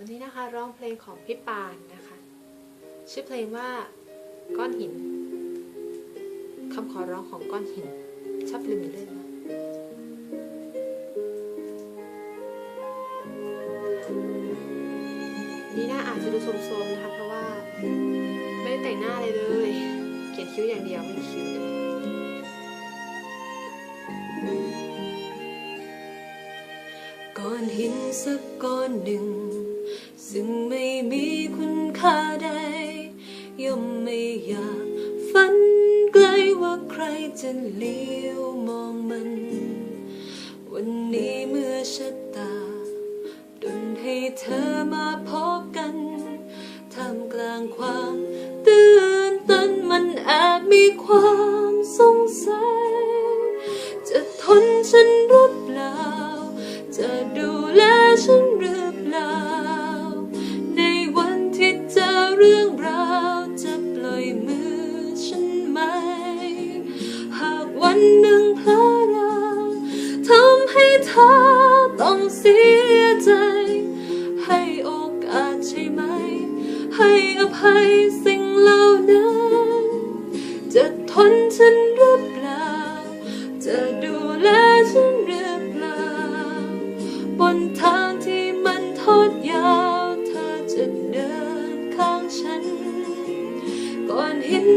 วันนี้นะคะร้องเพลงของพี่ปานนะคะ ชื่อเพลงว่าก้อนหินคำขอร้องของก้อนหิน ชอบลืมเรื่องนะนี่หน้าอาจจะดูโทมๆนะคะเพราะว่าไม่ได้แต่งหน้าอะไรเลย เขียนคิ้วอย่างเดียวไม่คิ้วเลยก้อนหินสักก้อนหนึ่ง ซึ่งไม่มีคุณค่าใดย่อมไม่อยากฝันไกลว่าใครจะเลี้ยวมองมัน วันนี้เมื่อชะตาดนให้เธอมาพบกันท่ามกลางความตื่นตันมันแอบมีความ เสียใจ ให้โอกาสใช่ไหม ให้อภัยสิ่งเหล่านั้น จะทนฉันหรือเปล่า จะดูแลฉันหรือเปล่า บนทางที่มันทอดยาว เธอจะเดินข้างฉัน ก่อนเห็น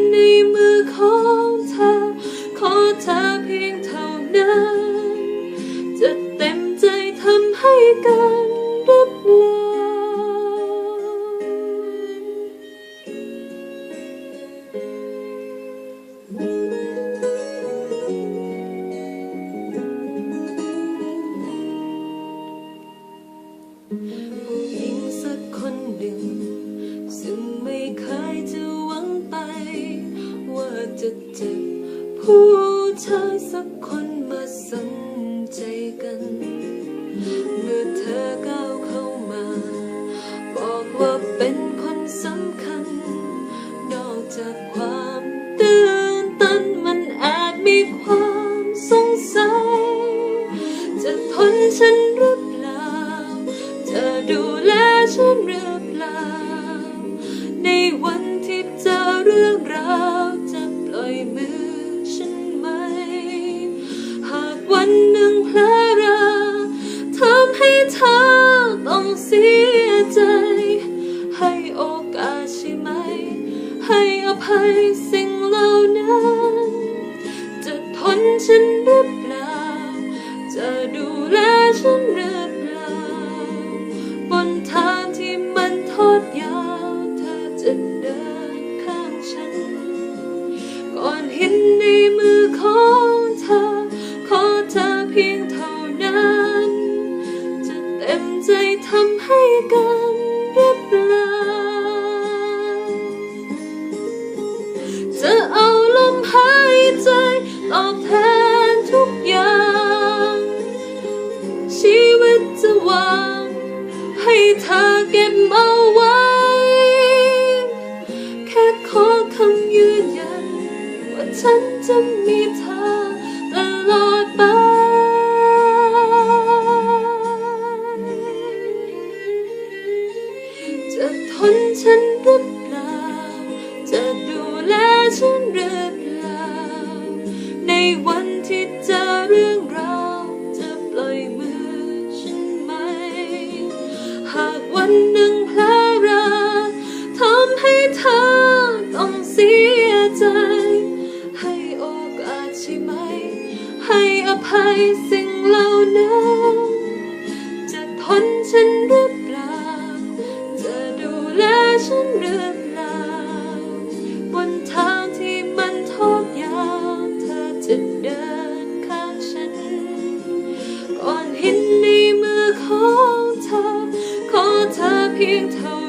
กันหรือเปล่าผู้หญิงสักคนหนึ่ง ซึ่งไม่เคยจะหวังไป ว่าจะเจอผู้ชายสักคนมาสนใจกัน ธอก้าวเข้ามา บอกว่าเป็นคนสำคัญ นอกจากความตื่นตันมันอาจมีความสงสัย จะทนฉันหรือเปล่าจะดูแลฉันหรือเปล่า เสียใจ ให้โอกาสใช่ไหม ให้อภัยสิ่งเหล่านั้น จะทนฉันหรือเปล่า จะดู เต็มใจทำให้กันหรือเปล่าจะเอาลมหายใจตอบแทนทุกอย่าง ชีวิตจะวางให้เธอเก็บเอา ฉันหรือเปล่าในวันที่เจอเรื่องราวจะปล่อยมือฉันไหม หากวันหนึ่งพลาดราทำให้เธอต้องเสียใจ ให้โอกาสใช่ไหม ให้อภัยสิ่งเหล่านั้นจะทนฉันหรือเปล่าจะดูแลฉันหรือ ก่อ